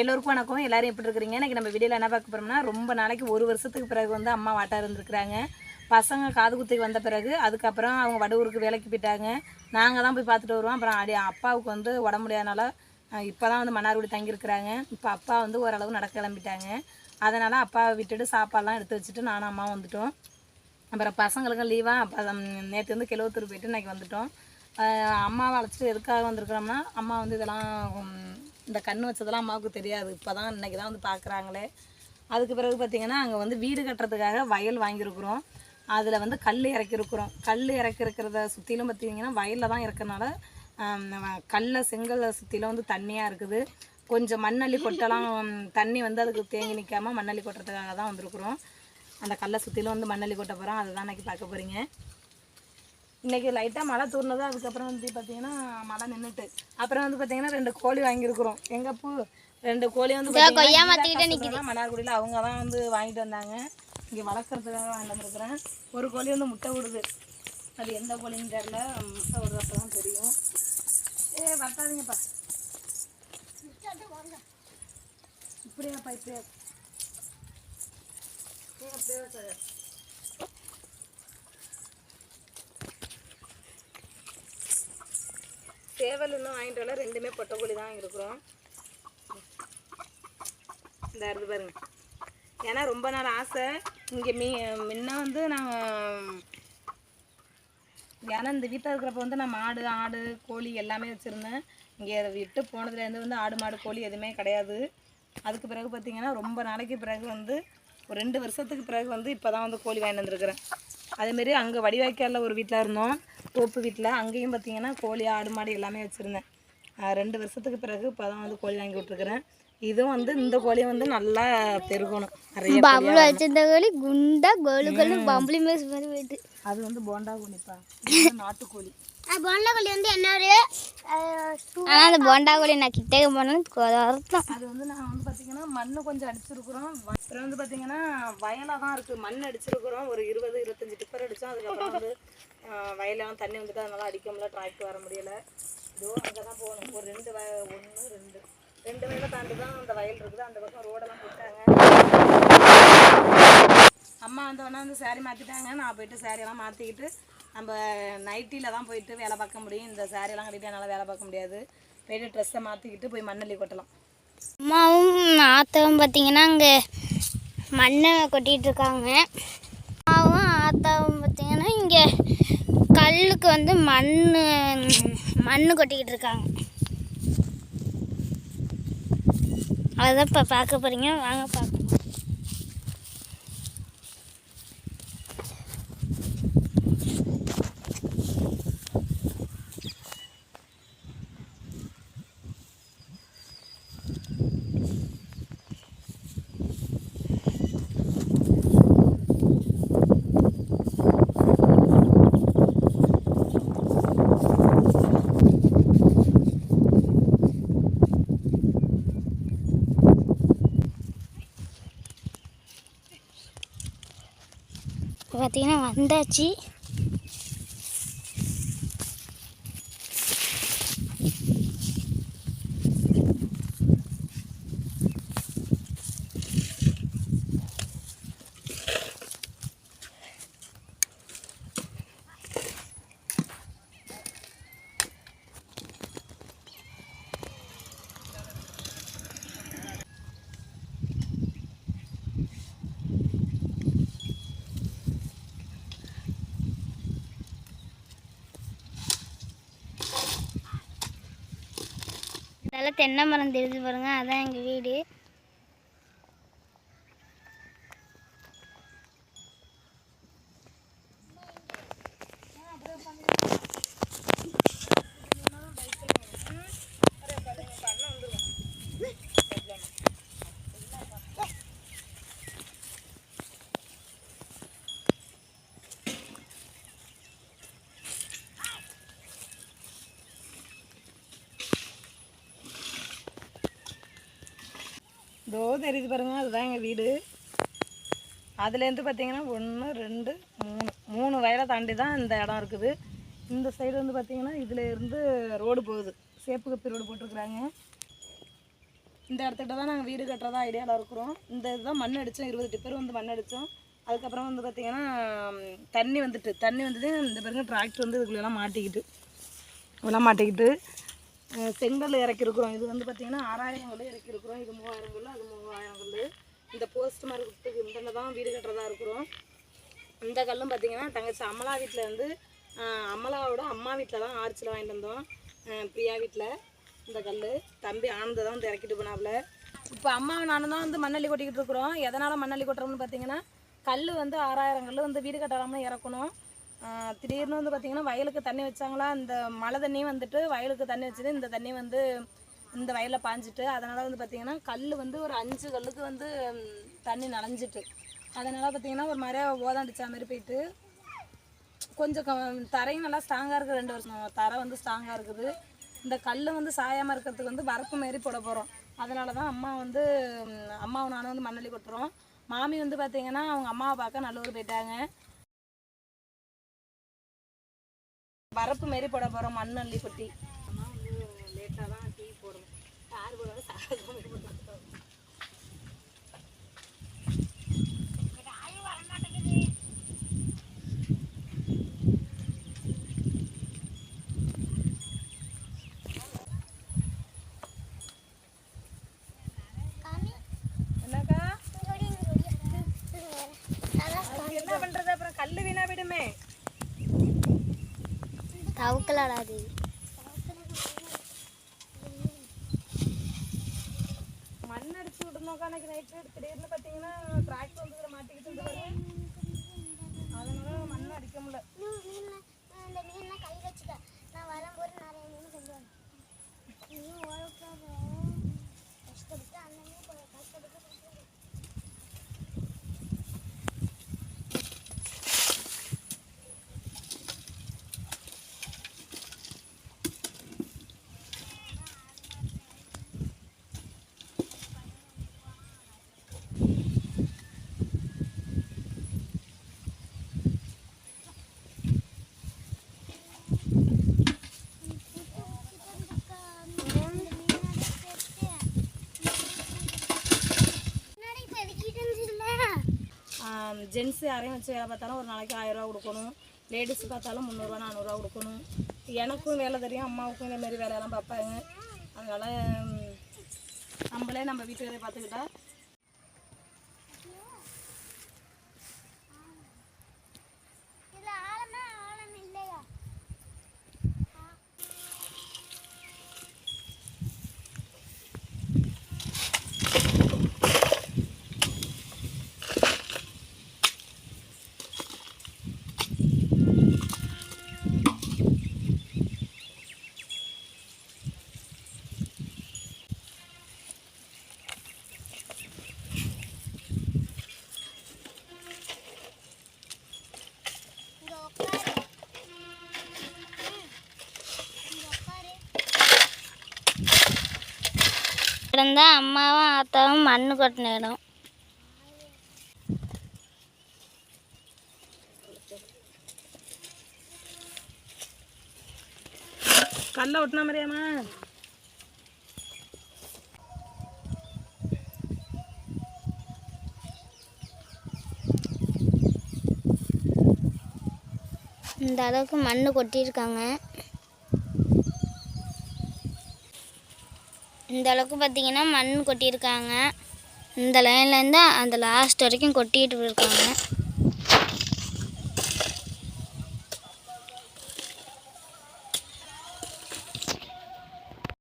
எல்லோருக்கும் வணக்கம் எல்லோரும் எப்படி இருக்கிறீங்க? இன்னைக்கு நம்ம வீடியோவில் என்ன பார்க்க போகிறோம்னா ரொம்ப நாளைக்கு ஒரு வருஷத்துக்கு பிறகு வந்து அம்மா வாட்டா இருந்திருக்கிறாங்க. பசங்க காது குத்துக்கு வந்த பிறகு அதுக்கப்புறம் அவங்க வடவூருக்கு வேலைக்கு போயிட்டாங்க. நாங்கள் தான் போய் பார்த்துட்டு வருவோம். அப்புறம் அடி அப்பாவுக்கு வந்து உடம்பு முடியாதனால இப்போ தான் வந்து மன்னார்குடி தங்கியிருக்கிறாங்க. இப்போ அப்பா வந்து ஓரளவு நடக்க கிளம்பிட்டாங்க. அதனால் அப்பாவை விட்டுட்டு சாப்பாடெலாம் எடுத்து வச்சுட்டு நானும் அம்மா வந்துட்டோம். அப்புறம் பசங்களுக்கும் லீவாக அப்போ நேற்று வந்து கிலோத்தூர் போயிட்டு இன்றைக்கி வந்துட்டோம். அம்மாவை அழைச்சிட்டு எதுக்காக வந்திருக்கிறோம்னா அம்மா வந்து இதெல்லாம் இந்த கண் வச்சதெல்லாம் அம்மாவுக்கு தெரியாது. இப்போ தான் இன்றைக்கி தான் வந்து பார்க்குறாங்களே அதுக்கு பிறகு பார்த்திங்கன்னா அங்கே வந்து வீடு கட்டுறதுக்காக வயல் வாங்கியிருக்கிறோம். அதில் வந்து கல் இறக்கிருக்கிறோம் கல் இறக்கிருக்கிறத சுற்றிலும் பார்த்திங்கன்னா வயலில் தான் இருக்கிறனால கல்லை செங்கலை சுற்றிலும் வந்து தண்ணியாக இருக்குது. கொஞ்சம் மண்ணள்ளி கொட்டெல்லாம் தண்ணி வந்து அதுக்கு தேங்கி நிற்காம மண்ணள்ளி கொட்டுறதுக்காக தான் வந்திருக்குறோம். அந்த கல்லை சுற்றிலும் வந்து மண்ணள்ளி கொட்ட போகிறோம் அதை தான் இன்றைக்கி பார்க்க போகிறீங்க இன்றைக்கி லைட்டாக மழை தூர்னது அதுக்கப்புறம் வந்து பார்த்தீங்கன்னா மழை நின்றுட்டு அப்புறம் வந்து பார்த்தீங்கன்னா ரெண்டு கோழி வாங்கியிருக்கிறோம். எங்கள் பூ ரெண்டு கோழி வந்து மன்னார்குடியில் அவங்க தான் வந்து வாங்கிட்டு வந்தாங்க. இங்கே வளர்க்குறதுக்காக வாங்கிட்டு வந்துருக்குறேன். ஒரு கோழி வந்து முட்டை விடுது. அது எந்த கோழின்னு தெரில முட்டை விடுறப்ப தான் தெரியும். ஏ வட்டாதீங்கப்பா இப்படியாப்பா இப்படியா. அப்படியே சார் சேவல் இன்னும் வாங்கிட்டு வரல ரெண்டுமே பொட்டக்கோழி தான் இருக்கிறோம் இந்த அறுது பாருங்க. ஏன்னா ரொம்ப நாள் ஆசை. இங்கே மீ முன்ன வந்து நாங்கள் ஏன்னா இந்த வீட்டில் இருக்கிறப்ப வந்து நான் மாடு ஆடு கோழி எல்லாமே வச்சுருந்தேன். இங்கே விட்டு போனதுலேருந்து வந்து ஆடு மாடு கோழி எதுவுமே கிடையாது. அதுக்கு பிறகு பார்த்திங்கன்னா ரொம்ப நாளைக்கு பிறகு வந்து ஒரு ரெண்டு வருஷத்துக்கு பிறகு வந்து இப்போ தான் வந்து கோழி வாங்கிட்டு வந்திருக்கிறேன். அதேமாரி அங்கே வடிவாய்க்காலில் ஒரு வீட்டில் இருந்தோம். தோப்பு வீட்டில் அங்கேயும் பார்த்தீங்கன்னா கோழி ஆடு மாடு எல்லாமே வச்சுருந்தேன். ரெண்டு வருஷத்துக்கு பிறகு இப்போ தான் வந்து கோழி வாங்கி விட்ருக்குறேன் இதுவும் வந்து இந்த கோழி வந்து நல்லா பெருகணும். நிறைய பம்புளி வச்சிருந்த கோழி குண்டா கோலு கோலு பம்புளி மாதிரி அது வந்து போண்டா கோழிப்பா. நாட்டுக்கோழி. போண்டா கோழி வந்து என்ன ஆனால் அந்த போண்டா கோழி நான் கிட்டே போனது அர்த்தம் அது வந்து நான் வந்து பார்த்தீங்கன்னா மண்ணு கொஞ்சம் அடிச்சிருக்கிறோம் அப்புறம் வந்து பார்த்தீங்கன்னா வயலாக தான் இருக்குது மண் அடிச்சிருக்கிறோம் ஒரு இருபது இருபத்தஞ்சி டிப்பர் அடித்தோம் அதுக்கப்புறம் வந்து வயலாம் தண்ணி வந்துட்டு அதனால அடிக்க முடியல டிராக்டர் வர முடியல இதோ அங்கே தான் போகணும் ஒரு ரெண்டு வய ஒன்று ரெண்டு ரெண்டு வயலை தாண்டி தான் அந்த வயல் இருக்குது அந்த பக்கம் ரோடெல்லாம் போட்டாங்க அம்மா வந்தவொடனே வந்து saree மாற்றிட்டாங்க நான் போயிட்டு எல்லாம் மாற்றிக்கிட்டு நம்ம நைட்டியில் தான் போயிட்டு வேலை பார்க்க முடியும். இந்த சாரியெல்லாம் கட்டிட்டு என்னால் வேலை பார்க்க முடியாது. போயிட்டு ட்ரெஸ்ஸை மாற்றிக்கிட்டு போய் மண்ணள்ளி கொட்டலாம். அம்மாவும் ஆத்தாவும் பார்த்தீங்கன்னா அங்கே மண்ணை கொட்டிகிட்டு இருக்காங்க. அம்மாவும் ஆத்தாவும் பார்த்தீங்கன்னா இங்கே கல்லுக்கு வந்து மண் மண் கொட்டிக்கிட்டு இருக்காங்க. அதுதான் இப்போ பார்க்க போகிறீங்க வாங்க பார்க்க இப்போ பார்த்தீங்கன்னா வந்தாச்சு இதெல்லாம் தென்னை மரம் தெரிஞ்சு பாருங்கள் அதான் எங்கள் வீடு. இதோ தெரியுது பாருங்கள் அதுதான் எங்கள் வீடு. அதுலேருந்து பார்த்தீங்கன்னா ஒன்று ரெண்டு மூணு. மூணு வயலை தாண்டி தான் இந்த இடம் இருக்குது. இந்த சைடு வந்து பார்த்தீங்கன்னா இதில் இருந்து ரோடு போகுது. சேப்பு கப்பி ரோடு போட்டிருக்குறாங்க. இந்த இடத்துக்கிட்ட தான் நாங்கள் வீடு கட்டுறதா ஐடியாவில் இருக்கிறோம். இந்த இதுதான் மண் அடித்தோம் இருபது டிப்பர் வந்து மண் அடித்தோம் அதுக்கப்புறம் வந்து பார்த்திங்கன்னா தண்ணி வந்துட்டு தண்ணி வந்துட்டு இந்த பிறகு டிராக்டர் வந்து இதுக்குள்ளெல்லாம் மாட்டிக்கிட்டு இதெல்லாம் மாட்டிக்கிட்டு செங்கல் இறக்கிருக்கிறோம். இது வந்து பார்த்திங்கன்னா ஆறாயிரம் கல் இறக்கிருக்கிறோம். இது மூவாயிரம் கல் அது மூவாயிரம் கல் இந்த போஸ்ட் மாதிரி கொடுத்துருக்கு இந்த தான் வீடு கட்டுறதா இருக்கிறோம். இந்த கல்லும் பார்த்தீங்கன்னா தங்கச்சி அமலா வீட்டில் வந்து அமலாவோட அம்மா வீட்டில் தான் ஆர்ச்சில் வாங்கிட்டு வந்தோம். பிரியா வீட்டில் இந்த கல் தம்பி ஆனந்த தான் வந்து இறக்கிட்டு போனாப்புல. இப்போ அம்மா நானும் தான் வந்து மண்ணள்ளி கொட்டிக்கிட்டு இருக்கிறோம். எதனால் மண்ணள்ளி கொட்டுறோம்னு பார்த்தீங்கன்னா கல் வந்து ஆறாயிரம் கல் வந்து வீடு கட்டாமல் இறக்கணும். திடீர்னு வந்து பார்த்திங்கன்னா வயலுக்கு தண்ணி வச்சாங்களா? இந்த மழை தண்ணியும் வந்துட்டு வயலுக்கு தண்ணி வச்சது இந்த தண்ணி வந்து இந்த வயலில் பாஞ்சிட்டு அதனால் வந்து பார்த்திங்கன்னா கல் வந்து ஒரு அஞ்சு கல்லுக்கு வந்து தண்ணி நனைஞ்சிட்டு. அதனால் பார்த்திங்கன்னா ஒரு மாதிரியா ஓதாண்டிச்சா மாதிரி போயிட்டு கொஞ்சம் க- தரையும் நல்லா ஸ்ட்ராங்காக இருக்குது ரெண்டு வருஷம். தரை வந்து ஸ்ட்ராங்காக இருக்குது. இந்த கல் வந்து சாயாமல் இருக்கிறதுக்கு வந்து வரப்பு மாரி போட போகிறோம் அதனால தான் அம்மா வந்து அம்மாவும் நானும் வந்து மண்ணள்ளி கொட்டுறோம். மாமி வந்து பார்த்திங்கன்னா அவங்க அம்மாவை பார்க்க நல்லூர் போயிட்டாங்க. வரப்பு மாரி போட போகிறோம் மண்ணள்ளி கொட்டி. அம்மா லேட்டாக தான் டீ போடணும். யார் போடாலும் சாப்பிட போட்டு என்னக்கா அதுக்கு என்ன பண்றது அப்புறம் கல்லு வீணா விடுமே சவுக்கலாடாது. மண் அடிச்சு விடணும்க்கா அன்னைக்கு நைட்டு திடீர்னு பார்த்தீங்கன்னா டிராக்டர் வந்து இதில் மாட்டிக்கிட்டு அதனால மண் அடிக்க முடியல. ஜென்ஸ் யாரையும் வச்சு வேலை பார்த்தாலும் ஒரு நாளைக்கு ஆயிரரூவா கொடுக்கணும். லேடிஸ் பார்த்தாலும் முந்நூறுரூவா நானூறுரூவா கொடுக்கணும். எனக்கும் வேலை தெரியும் அம்மாவுக்கும் இதேமாரி வேலையெல்லாம் பார்ப்பாங்க. அதனால் நம்மளே நம்ம வீட்டு வேலையை பார்த்துக்கிட்டா இருந்தா அம்மாவும் ஆத்தாவும் மண்ணு கொட்டின இடம். கல்லை ஒட்டினா மாதிரியாம்மா? இந்த அளவுக்கு மண்ணு கொட்டியிருக்காங்க. இந்த அளவுக்கு பார்த்தீங்கன்னா மண் கொட்டியிருக்காங்க. இந்த லைன்லேருந்து அந்த லாஸ்ட் வரைக்கும் கொட்டிகிட்டு இருக்காங்க